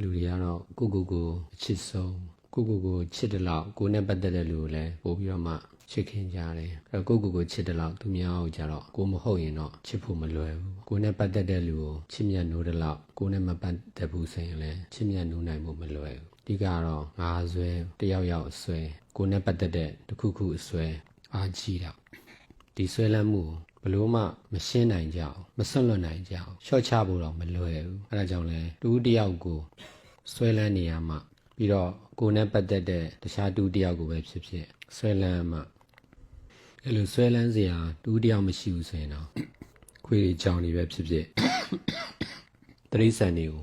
လူတွေကတော့ကိုကိုကိုအချစ်ဆုံးကိုကိုကိုချစ်တယ်လို့ကိုနဲ့ပတ်သက်တဲ့လူကိုလည်းပို့ပြီးတော့မှချစ်ခင်ကြတယ်အဲ့တော့ကိုကိုကိုချစ်တယ်လို့သူများကိုကြတော့ကိုမဟုတ်ရင်တော့ချစ်ဖို့မလွယ်ဘူးကိုနဲ့ပတ်သက်တဲ့လူကိုချစ်မြတ်နိုးတယ်လို့ကိုနဲ့မပတ်သက်ဘူးဆိုရင်လည်းချစ်မြတ်နိုးနိုင်ဖို့မလွယ်ဘူးအဓိကတော့ငါဆွဲတယောက်ယောက်အဆွဲကိုနဲ့ပတ်သက်တဲ့တစ်ခုခုအဆွဲအားကြီးတာဒီဆွဲလန်းမှုကို ဘလို့မှမရှင်းနိုင်ကြအောင်မဆွတ်လွတ်နိုင်ကြအောင်ရှော့ချဖို့တော့မလွယ်ဘူးအဲဒါကြောင့်လဲတူတစ်ယောက်ကိုဆွဲလန်းနေရမှပြီးတော့ကိုယ်နဲ့ပတ်သက်တဲ့တခြားတူတစ်ယောက်ကိုပဲဖြစ်ဖြစ်ဆွဲလန်းမှအဲလိုဆွဲလန်းစရာတူတစ်ယောက်မရှိဘူးဆိုရင်တော့ခွေးတွေကြောင်တွေပဲဖြစ်ဖြစ်တရိษံတွေကို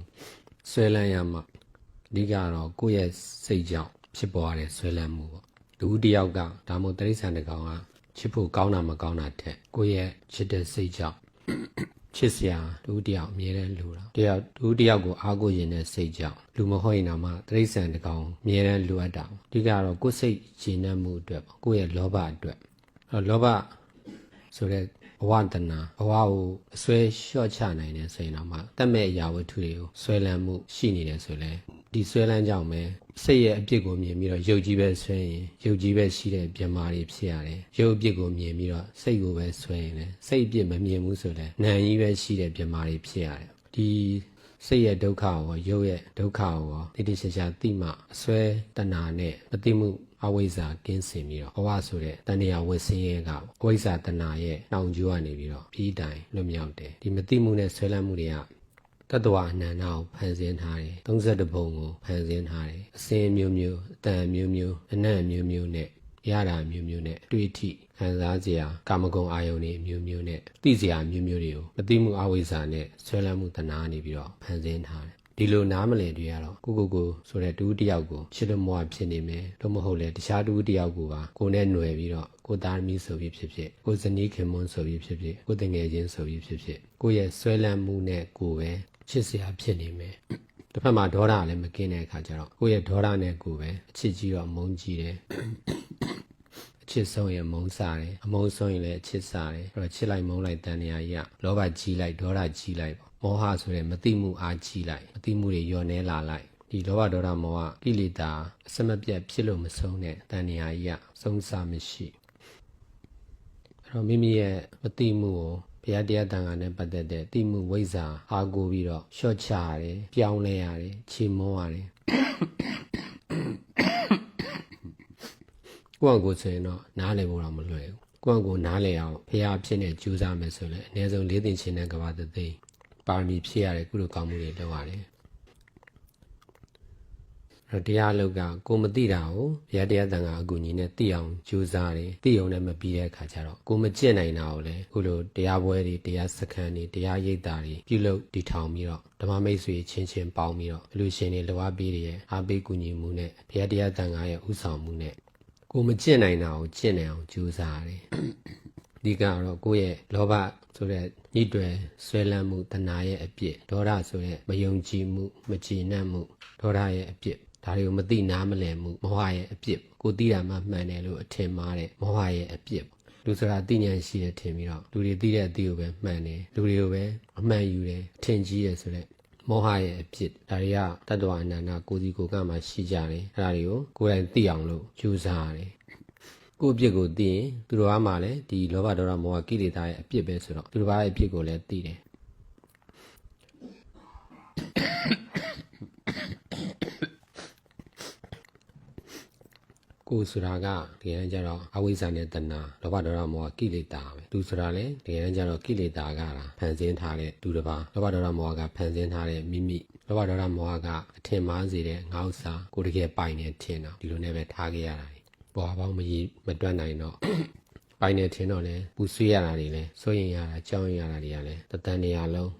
ဆွဲလန်းရမှအဓိကတော့ကိုယ့်ရဲ့စိတ်ကြောင့်ဖြစ်ပေါ်ရတဲ့ဆွဲလန်းမှုပေါ့လူတစ်ယောက် ကဒါမှမဟုတ်တိရစ္ဆာန်တစ်ကောင်က ချစ်ဖို့ကောင်းတာမကောင်းတာထက်ကိုယ့်ရဲ့ချစ်တဲ့စိတ်ကြောင့်ချစ်စရာလူတစ်ယောက်အမြဲတမ်းလူတာတယောက်လူတစ်ယောက်ကိုအားကိုးရင်တဲ့စိတ်ကြောင့်လူမဟုတ်ရင်တော့မှတိရစ္ဆာန်တစ်ကောင်အမြဲတမ်းလိုအပ်တာအဓိကတော့ကိုယ်စိတ်ဂျင်းနှံ့မှုအတွက်ပေါ့ကိုယ့်ရဲ့လောဘအတွက်အဲ့တော့လောဘဆိုတဲ့ဘဝတဏဘဝကိုအစွဲလျှော့ချနိုင်တယ်ဆိုရင်တော့မှတတ်မဲ့အရာဝတ္ထုတွေကိုဆွဲလန်းမှုရှိနေတယ်ဆိုရင် ဒီဆွဲလန်းကြောင့်ပဲစိတ်ရဲ့အပြစ်ကိုမြင်ပြီးတော့ယုတ်ကြီးပဲဆွဲရင်ယုတ်ကြီးပဲရှိတဲ့ပြမာတွေဖြစ်ရတယ်ယုတ်အပြစ်ကိုမြင်ပြီးတော့စိတ်ကိုပဲဆွဲရင်လည်းစိတ်အပြစ်မမြင်ဘူးဆိုလည်းနံကြီးပဲရှိတဲ့ပြမာတွေဖြစ်ရတယ်ဒီစိတ်ရဲ့ဒုက္ခကိုရောရုပ်ရဲ့ဒုက္ခကိုရောတိတိကျကျသိမှအစွဲတဏှာနဲ့မသိမှုအဝိဇ္ဇာကင်းစင်ပြီးတော့ဘဝဆိုတဲ့တဏှာဝဆင်းရဲကအဝိဇ္ဇာတဏှာရဲ့နှောင်ကြိုးကနေပြီးတော့ပြီးတိုင်လွတ်မြောက်တယ်ဒီမသိမှုနဲ့ဆွဲလန်းမှုတွေက တတ္တဝအနန္တကိုဖန်ဆင်းထားတယ်32ဘုံကိုဖန်ဆင်းထားတယ်အစင်းမျိုးမျိုးအတန်မျိုးမျိုးအနံ့မျိုးမျိုးနဲ့ရတာမျိုးမျိုးနဲ့တွေ့ထိခံစားစရာကာမဂုဏ်အာယုန်တွေမျိုးမျိုးနဲ့သိစရာမျိုးမျိုးတွေကိုမသိမှုအဝိဇ္ဇာနဲ့ဆွဲလန်းမှုတဏှာနေပြီးတော့ဖန်ဆင်းထားတယ်ဒီလိုနားမလည်တွေကတော့ကိုကိုကိုဆိုတဲ့တူတစ်ယောက်ကိုချစ်လို့မွားဖြစ်နေမယ်လို့မဟုတ်လေတခြားတူတစ်ယောက်ကိုပါကိုနဲ့ຫນွယ်ပြီးတော့ကိုသားသမီးဆိုပြီးဖြစ်ဖြစ်ကိုဇနီးခင်မွန်းဆိုပြီးဖြစ်ဖြစ်ကိုတငယ်ချင်းဆိုပြီးဖြစ်ဖြစ်ကိုရဲ့ဆွဲလန်းမှုနဲ့ကိုပဲ ချစ်စရာဖြစ်နေမယ်တစ်ဖက်မှာဒေါသလည်းမကင်းတဲ့အခါကျတော့ကိုရဲ့ဒေါသနဲ့ကိုပဲအချစ်ကြီးတော့မုန်းကြီးတယ်အချစ်ဆုံးရင်မုန်းစားတယ်အမုန်းဆုံးရင်လည်းအချစ်စားတယ်အဲ့တော့ချစ်လိုက်မုန်းလိုက်တန်နေရာကြီးကလောဘကြီးလိုက်ဒေါသကြီးလိုက်ပေါ့မောဟဆိုတဲ့မသိမှုအားကြီးလိုက်မသိမှုတွေညော့နေလာလိုက်ဒီလောဘဒေါသမောဟကိလေသာအစမပြတ်ဖြစ်လို့မဆုံးတဲ့တန်နေရာကြီးကဆုံးစားမရှိအဲ့တော့မိမိရဲ့မသိမှုကို ဘုရားတရားတန်ခါနဲ့ပတ်သက်တဲ့တိမှုဝိဇ္ဇာအားကိုးပြီးတော့ရှော့ချရတယ်ပြောင်းလဲရတယ်ချေမွန်းရတယ်ကိုယ့်အကိုဆိုရင်တော့နားလည်ဖို့တော့မလွယ်ဘူးကိုယ့်အကိုနားလည်အောင်ဖះဖြစ်နေကြိုးစားမယ်ဆိုလည်းအနည်းဆုံး၄သိန်းချင်းတဲ့ကဘာတသိန်းပါရမီဖြည့်ရတဲ့ကုလိုကောင်းမှုတွေလုပ်ရတယ်အဲ့ တော့တရားအလုပ်ကကိုမသိတာကိုဘုရားတရားတန်ခါအကူညီနဲ့သိအောင်ကြိုးစားတယ်သိအောင်လည်းမပြီးတဲ့အခါကျတော့ကိုမကြင့်နိုင်တာကိုလည်းခုလိုတရားပွဲတွေတရားစခန်းတွေတရားရိပ်တာတွေပြုလုပ်တည်ထောင်ပြီးတော့ဓမ္မမိတ်ဆွေချင်းချင်းပေါင်းပြီးတော့လူရှင်တွေလောအားပေးတွေရဲ့အားပေးကူညီမှုနဲ့ဘုရားတရားတန်ခါရဲ့ဥဆောင်မှုနဲ့ကိုမကျင့်နိုင်တာကိုကျင့်နိုင်အောင်ကြိုးစားရတယ်။ဒီကတော့ကိုယ့်ရဲ့လောဘဆိုတဲ့ညှိတွယ်ဆွဲလန်းမှုတဏှာရဲ့အပြစ်ဒေါသဆိုတဲ့မယုံကြည်မှုမကြည်နပ်မှုဒေါသရဲ့အပြစ် ဒါတွေကိုမသိနားမလည်မှုမောဟရဲ့အပြစ်ကိုသိတာမှမှန်တယ်လို့အထင်မှားတဲ့မောဟရဲ့အပြစ်လူဆိုတာသိဉာဏ်ရှိတယ်ထင်ပြီးတော့လူတွေသိတဲ့အသိကိုပဲမှန်တယ်လူတွေကိုပဲအမှန်ယူတယ်အထင်ကြီးတယ်ဆိုတဲ့မောဟရဲ့အဖြစ်ဒါတွေကတတ္တဝအနန္တကိုယ်စီကိုယ်ကမှရှိကြတယ်အဲ့ဒါတွေကိုကိုယ်တိုင်သိအောင်လို့ကြိုးစားရတယ်ကိုယ့်အပြစ်ကိုသိရင်သူတော်ဘာမှလည်းဒီလောဘဒေါသမောဟကိလေသာရဲ့အပြစ်ပဲဆိုတော့သူတော်ဘာရဲ့အပြစ်ကိုလည်းသိတယ် ကိုယ်ဆိုတာကဒီကနေ့ကျတော့အဝိဇ္ဇာနဲ့တဏှာလောဘဒေါသမောဟကိလေသာပဲသူဆိုတာလည်းဒီကနေ့ကျတော့ကိလေသာကလားဖန်ဆင်းထားတဲ့သူတစ်ပါးလောဘဒေါသမောဟကဖန်ဆင်းထားတဲ့မိမိလောဘဒေါသမောဟကအထင်မှားစေတဲ့ငါဥစ္စာကိုယ်တကယ်ပိုင်နေထင်တော့ဒီလိုနဲ့ပဲထားခဲ့ရတာပေါ်ပေါင်းမကြီးမတွက်နိုင်တော့ပိုင်နေထင်တော့လဲပူဆွေးရတာတွေလဲစိုးရင်ရတာကြောက်ရင်ရတာတွေကလဲတတန်နေရလုံး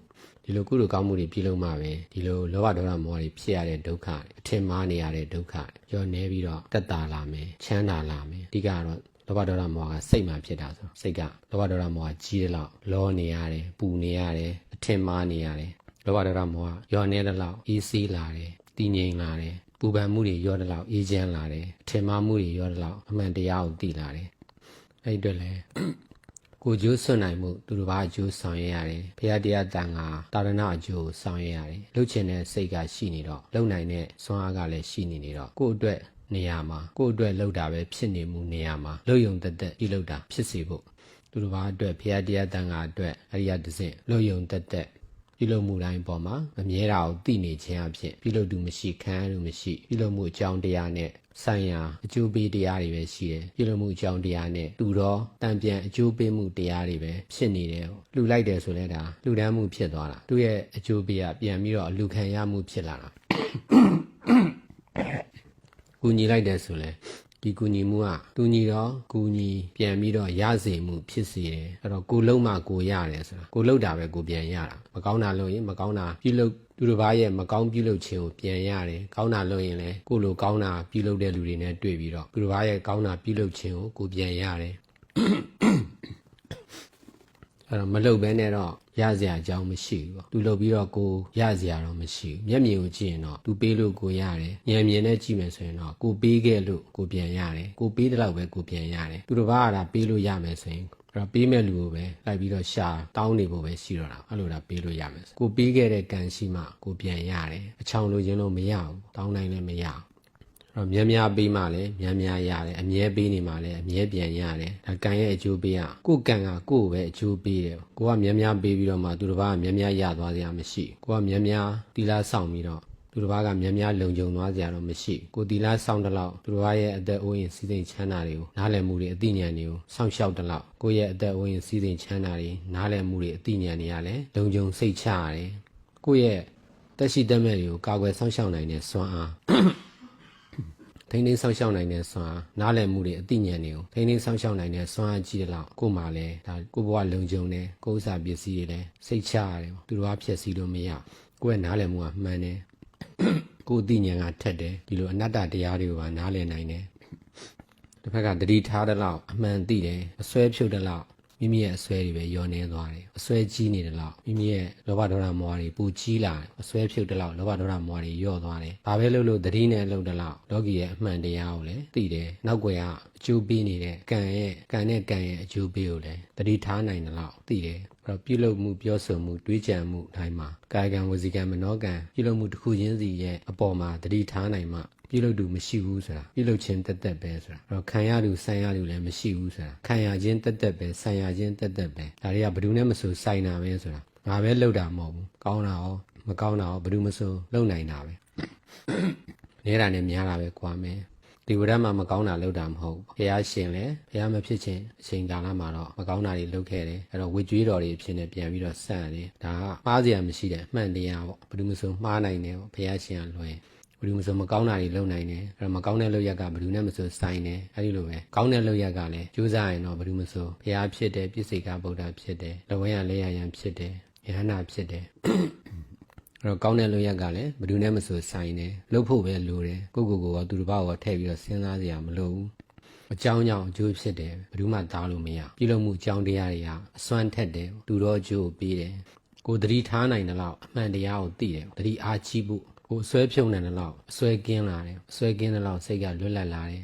ဒီလိုကုလိုကောင်းမှုတွေပြုလုပ်မှပဲဒီလိုလောဘဒေါသမောဟတွေဖြစ်ရတဲ့ဒုက္ခတွေအထင်မှားနေရတဲ့ဒုက္ခတွေရောနေပြီးတော့တက်တာလာမယ်ချမ်းသာလာမယ်အဓိကတော့လောဘဒေါသမောဟကစိတ်မှဖြစ်တာဆိုစိတ်ကလောဘဒေါသမောဟကြီးတဲ့လောက်လောနေရတယ်ပူနေရတယ်အထင်မှားနေရတယ်လောဘဒေါသမောဟရောနေတဲ့လောက်အေးဆေးလာတယ်တည်ငြိမ်လာတယ်ပူပန်မှုတွေရောတဲ့လောက်အေးချမ်းလာတယ်အထင်မှားမှုတွေရောတဲ့လောက်အမှန်တရားကိုသိလာတယ်အဲ့ဒီအတွက်လည်း ကိုကျိုးစွန့်နိုင်မှုသူတစ်ပါးအကျိုးဆောင်ရွက်ရတယ်ဖရာတရားတန်ခါတာရဏအကျိုးဆောင်ရွက်ရတယ်လှုပ်ချင်တဲ့စိတ်ကရှိနေတော့လှုပ်နိုင်တဲ့စွမ်းအားကလည်းရှိနေနေတော့ကိုယ့်အတွက်နေရာမှာကိုယ့်အတွက်လှုပ်တာပဲဖြစ်နေမှုနေရာမှာလှုပ်ယုံတက်တက်ပြုလုပ်တာဖြစ်စေဖို့သူတစ်ပါးအတွက်ဖရာတရားတန်ခါအတွက်အရိယတစင့်လှုပ်ယုံတက်တက် ပြုလုပ်မှုတိုင်းပေါ်မှာမမြဲတာကိုသိနေခြင်းအဖြစ်ပြုလုပ်သူမရှိခံရသူမရှိပြုလုပ်မှုအကြောင်းတရားနဲ့ဆိုင်ရာအကျိုးပေးတရားတွေပဲရှိတယ်ပြုလုပ်မှုအကြောင်းတရားနဲ့တူတော့တံပြန်အကျိုးပေးမှုတရားတွေပဲဖြစ်နေတယ်လှူလိုက်တယ်ဆိုလဲဒါလှူဒန်းမှုဖြစ်သွားတာသူ့ရဲ့အကျိုးပေးကပြန်ပြီးတော့အလူခံရမှုဖြစ်လာတာကူညီလိုက်တယ်ဆိုလဲ ဒီကူညီမှုကတူညီတော့ကူညီပြန်ပြီးတော့ရစေမှုဖြစ်စေတယ်အဲ့တော့ကိုလုံးမှကိုရတယ်ဆိုတာကိုလုံးတာပဲကိုပြန်ရတာမကောင်းတာလုပ်ရင်မကောင်းတာပြုလုပ်သူတစ်ပါးရဲ့မကောင်းပြုလုပ်ခြင်းကိုပြန်ရတယ်ကောင်းတာလုပ်ရင်လည်းကိုလိုကောင်းတာပြုလုပ်တဲ့လူတွေနဲ့တွေ့ပြီးတော့သူတစ်ပါးရဲ့ကောင်းတာပြုလုပ်ခြင်းကိုကိုပြန်ရတယ်အဲ့တော့မလုပ်ဘဲနဲ့တော့ ရစရာအကြောင်းမရှိဘူးပေါ့သူလုပ်ပြီးတော့ကိုရစရာတော့မရှိဘူးမျက်မြင်ကိုကြည့်ရင်တော့သူပေးလို့ကိုရတယ်ဉာဏ်မြင်နဲ့ကြည့်မယ်ဆိုရင်တော့ကိုပေးခဲ့လို့ကိုပြန်ရတယ်ကိုပေးတဲ့လောက်ပဲကိုပြန်ရတယ်သူတစ်ပါးကဒါပေးလို့ရမယ်ဆိုရင်အဲ့တော့ပေးမဲ့လူကိုပဲလိုက်ပြီးတော့ရှာတောင်းနေဖို့ပဲရှိတော့တာအဲ့လိုဒါပေးလို့ရမယ်ဆိုကိုပေးခဲ့တဲ့ကံရှိမှကိုပြန်ရတယ်အချောင်လိုခြင်းလို့မရဘူးတောင်းနိုင်လည်းမရဘူးအဲ့ တော့များများပေးမှလည်းများများရတယ်အမြဲပေးနေမှလည်းအမြဲပြန်ရတယ်ဒါကံရဲ့အကျိုးပေးရကိုယ်ကံကကိုယ်ပဲအကျိုးပေးတယ်ကိုကများများပေးပြီးတော့မှသူတစ်ပါးကများများရသွားစရာမရှိကိုကများများတီလာဆောင်ပြီးတော့သူတစ်ပါးကများများလုံခြုံသွားစရာတော့မရှိကိုတီလာဆောင်တဲ့လောက်သူတစ်ပါးရဲ့အသက်အိုးရင်စီးစိမ်ချမ်းသာတွေကိုနားလည်မှုတွေအသိဉာဏ်တွေကိုစောင့်ရှောက်တဲ့လောက်ကိုယ့်ရဲ့အသက်အိုးရင်စီးစိမ်ချမ်းသာတွေနားလည်မှုတွေအသိဉာဏ်တွေကလည်းလုံခြုံစိတ်ချရတယ်ကိုယ့်ရဲ့တက်ရှိတက်မဲ့တွေကိုကာကွယ်စောင့်ရှောက်နိုင်တဲ့စွမ်းအား ထိန်းသိမ်းဆောင်ရှောက်နိုင်တဲ့စွမ်းအားနားလည်မှုတွေအသိဉာဏ်တွေကိုထိန်းသိမ်းဆောင်ရှောက်နိုင်တဲ့စွမ်းအားကြီးတဲ့လောက်ကိုယ်မှလည်းဒါကိုယ့်ဘဝလုံခြုံတယ်ကိုယ်ဥစ္စာပစ္စည်းတွေလည်းစိတ်ချရတယ်ပေါ့သူတို့ကဖြစ်စီလို့မရကိုယ့်ရဲ့နားလည်မှုကမှန်တယ်ကိုယ်အသိဉာဏ်ကထက်တယ်ဒီလိုအနတ္တတရားတွေကိုပါနားလည်နိုင်တယ်တစ်ဖက်ကတတိထားတဲ့လောက်အမှန်သိတယ်အစွဲဖြုတ်တဲ့လောက် မိမိရဲ့အစွဲတွေပဲယောနေသွားတယ်အစွဲကြီးနေတဲ့လောက်မိမိရဲ့လောဘဒေါသမောဟတွေပူကြီးလာတယ်အစွဲဖြုတ်တဲ့လောက်လောဘဒေါသမောဟတွေယော့သွားတယ်ဘာပဲလုပ်လို့တတိနဲ့လုပ်တဲ့လောက်လောကီရဲ့အမှန်တရားကိုလည်းသိတယ်နောက်ွယ်ကအကျိုးပေးနေတဲ့ကံရဲ့ကံနဲ့ကံရဲ့အကျိုးပေးကိုလည်းတတိထားနိုင်တဲ့လောက်သိတယ်အဲ့တော့ပြုလုပ်မှုပြောဆိုမှုတွေးကြံမှုတိုင်းမှာကာယကံဝစီကံမနောကံပြုလုပ်မှုတစ်ခုချင်းစီရဲ့အပေါ်မှာတတိထားနိုင်မှ ပြုလုပ်သူမရှိဘူးဆိုတာပြုလုပ်ခြင်းတက်တက်ပဲဆိုတာအဲ့တော့ခံရသူဆိုင်ရသူလည်းမရှိဘူးဆိုတာခံရခြင်းတက်တက်ပဲဆိုင်ရခြင်းတက်တက်ပဲဒါတွေကဘယ်သူနဲ့မဆိုဆိုင်တာပဲဆိုတာငါပဲလှုပ်တာမဟုတ်ဘူးကောင်းတာရောမကောင်းတာရောဘယ်သူမဆိုလှုပ်နိုင်တာပဲနေတာနဲ့များတာပဲကွာမယ်ဒီဝရမှာမကောင်းတာလှုပ်တာမဟုတ်ဘူးဘုရားရှင်လည်းဘုရားမဖြစ်ခြင်းအချိန်ကာလမှာတော့မကောင်းတာတွေလှုပ်ခဲ့တယ်အဲ့တော့ဝေကျွေးတော်တွေအဖြစ်နဲ့ပြန်ပြီးတော့ဆန့်ရတယ်ဒါကမှားစရာမရှိတဲ့အမှန်တရားပေါ့ဘယ်သူမဆိုမှားနိုင်တယ်ပေါ့ဘုရားရှင်ကလွှဲဘ ယ်သူမှမဆိုမကောင်းတာတွေလုပ်နိုင်တယ်အဲ့တော့မကောင်းတဲ့လုပ်ရက်ကဘယ်သူနဲ့မဆိုဆိုင်တယ်အဲ့ဒီလိုပဲကောင်းတဲ့လုပ်ရက်ကလည်းကြိုးစားရင်တော့ဘယ်သူမှမဆိုဘုရားဖြစ်တယ်ပြည့်စိတ်ကဗုဒ္ဓဖြစ်တယ်လဝဲရလဲရရန်ဖြစ်တယ်ယဟန္တာဖြစ်တယ်အဲ့တော့ကောင်းတဲ့လုပ်ရက်ကလည်းဘယ်သူနဲ့မဆိုဆိုင်တယ်လုပ်ဖို့ပဲလိုတယ်ကိုယ့်ကိုယ်ကိုယ်ကသူတစ်ပါးကိုထည့်ပြီးတော့စဉ်းစားစရာမလိုဘူးအကြောင်းကြောင့်အကျိုးဖြစ်တယ်ဘယ်သူမှသားလို့မရပြုလုပ်မှုအကြောင်းတရားတွေကအစွမ်းထက်တယ်သူတော့အကျိုးကိုပေးတယ်ကိုယ်သတိထားနိုင်တဲ့လောက်အမှန်တရားကိုသိတယ်သတိအားကြီးဖို့ ကိုယ်အစွဲဖြုံနိုင်တဲ့လောက်အစွဲကင်းလာတယ်အစွဲကင်းတဲ့လောက်စိတ်ကလွတ်လပ်လာတယ်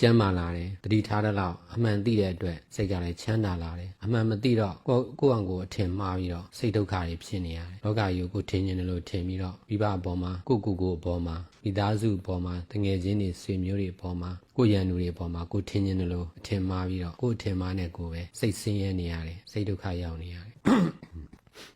ကျမ်းမာလာတယ်တတိထားတဲ့လောက်အမှန်သိတဲ့အတွက်စိတ်ကလည်းချမ်းသာလာတယ်အမှန်မသိတော့ကိုယ့်ကိုယ့်အောင်ကိုယ်အထင်မှားပြီးတော့စိတ်ဒုက္ခတွေဖြစ်နေရတယ်လောကကြီးကိုကိုယ်ထင်နေတယ်လို့ထင်ပြီးတော့မိဘအပေါ်မှာကိုယ့်ကိုယ်ကိုယ်အပေါ်မှာမိသားစုအပေါ်မှာတငယ်ချင်းတွေဆွေမျိုးတွေအပေါ်မှာကိုယ့်ရန်သူတွေအပေါ်မှာကိုယ်ထင်နေတယ်လို့အထင်မှားပြီးတော့ကိုယ့်အထင်မှားနဲ့ကိုယ်ပဲစိတ်ဆင်းရဲနေရတယ်စိတ်ဒုက္ခရောက်နေရတယ်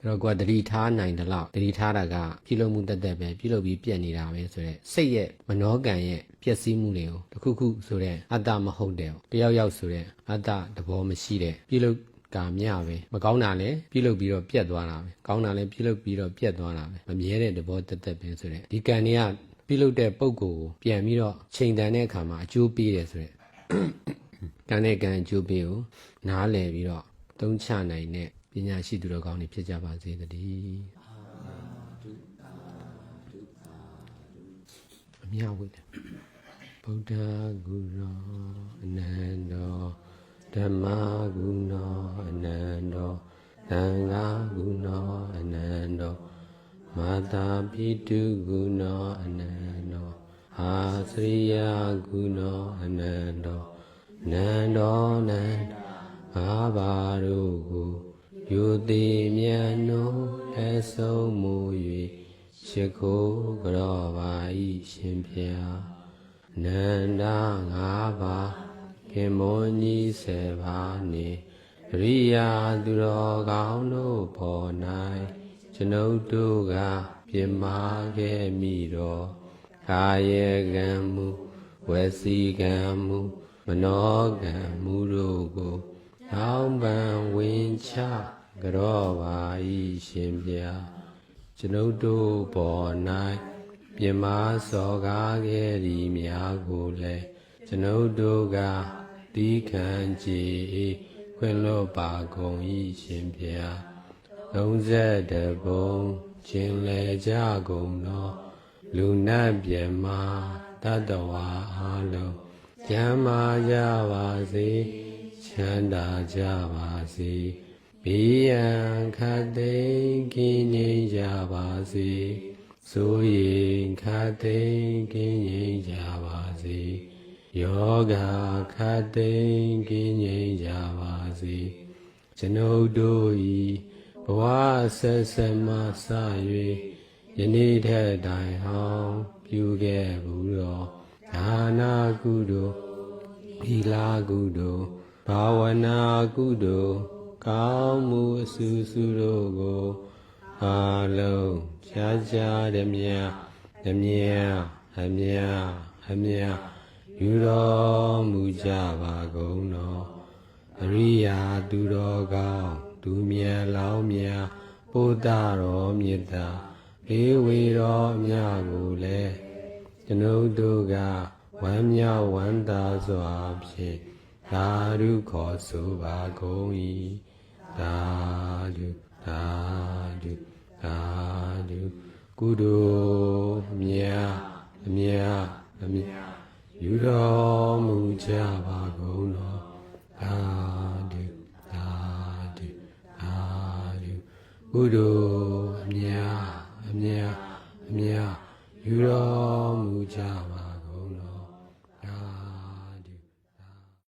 အဲ့တော့ကိုကတတိထားနိုင်တယ်လို့တတိထားတာကပြုလုပ်မှုတက်တက်ပဲပြုလုပ်ပြီးပြက်နေတာပဲဆိုတော့စိတ်ရဲ့မနောကံရဲ့ပျက်စီးမှုတွေကိုတစ်ခုခုဆိုတဲ့အတ္တမဟုတ်တဲ့တယောက်ယောက်ဆိုတဲ့အတ္တတဘောမရှိတဲ့ပြုလုပ်ကမြပဲမကောင်းတာလည်းပြုလုပ်ပြီးတော့ပြက်သွားတာပဲကောင်းတာလည်းပြုလုပ်ပြီးတော့ပြက်သွားတာပဲမမြဲတဲ့တဘောတက်တက်ပဲဆိုတဲ့ဒီကံတွေကပြုလုပ်တဲ့ပုံကိုယ်ကိုပြန်ပြီးတော့ချိန်တန်တဲ့အခါမှာအကျိုးပေးတယ်ဆိုတဲ့ကံနဲ့ကံအကျိုးပေးကိုနားလည်ပြီးတော့သုံးချနိုင်တဲ့ ပညာရှိသူတော်ကောင်းတွေဖြစ်ကြပါစေတည်းအမြဝိတယ်ဗုဒ္ဓဂုဏောအနန္တောဓမ္မဂုဏောအနန္တောသံဃာဂုဏောအနန္တောမာတာပိတုဂုဏောအနန္တောအာသရိယဂုဏောအနန္တောနန္တောနန္ငါးပါးတို့ကို ယူသည်မြတ်နိုးလက်ဆုံးမူ၍ရှိခိုးကြောပါဤရှင်ဖျားနန္ဒငါးပါးခင်မွန်ကြီးစေပါနေရိယာသူတော်ကောင်းတို့ပေါ်၌ကျွန်ုပ်တို့ကပြင်းမာခဲ့မိတော့ကာယကံမူဝစီကံမူမနောကံမူတို့ကိုတောင်းပန်ဝင်ချ ကြောပါဤရှင်ဗျာကျွန်ုပ်တို့ပေါ်၌ပြင်းမာစော်ကားခဲ့သည်များကိုလည်းကျွန်ုပ်တို့ကတီးခံကြည်ခွင့်လွတ်ပါကုန်ဤရှင်ဗျာ30ဘုံကျင်လေကြကုန်သောလူနတ်ပြမတတ္တဝါအလုံးကျမ်းမာကြပါစေချမ်းသာကြပါစေ ဘိယံခတ်သိမ်းကင်းငြိမ်းကြပါစေဆိုရင်ခတ်သိမ်းကင်းငြိမ်းကြပါစေယောဂခတ်သိမ်းကင်းငြိမ်းကြပါစေကျွန်ုပ်တို့ဤဘဝဆက်ဆက်မှစ၍ယနေ့ထက်တိုင်ဟောင်းပြုခဲ့ဘူးတော်ဒါနာကုသိုလ်သီလကုသိုလ်ဘာဝနာကုသိုလ် ကောင်းမှုအဆူဆူတို့ကိုအာလုံးရှားရှားသည်မြတ်သည်မြတ်အမြတ်အမြတ်ယူတော်မူကြပါကုန်တော်အရိယာသူတော်ကောင်းသူမြတ်လောင်းမြတ်ပုဒ္ဒတော်မြတ်တာဘေးဝေတော်အမြကိုလည်းကျွန်ုပ်တို့ကဝမ်းမြောက်ဝမ်းသာစွာဖြင့်သာဓုခေါ်ဆိုပါကုန်၏ သာဓုသာဓုသာဓုကုသိုလ်မြတ်အမြတ်အမြတ်ယူတော်မူကြပါကုန်တော်သာဓုသာဓုသာဓုကုသိုလ်အမြတ်အမြတ်အမြတ်ယူတော်မူကြပါ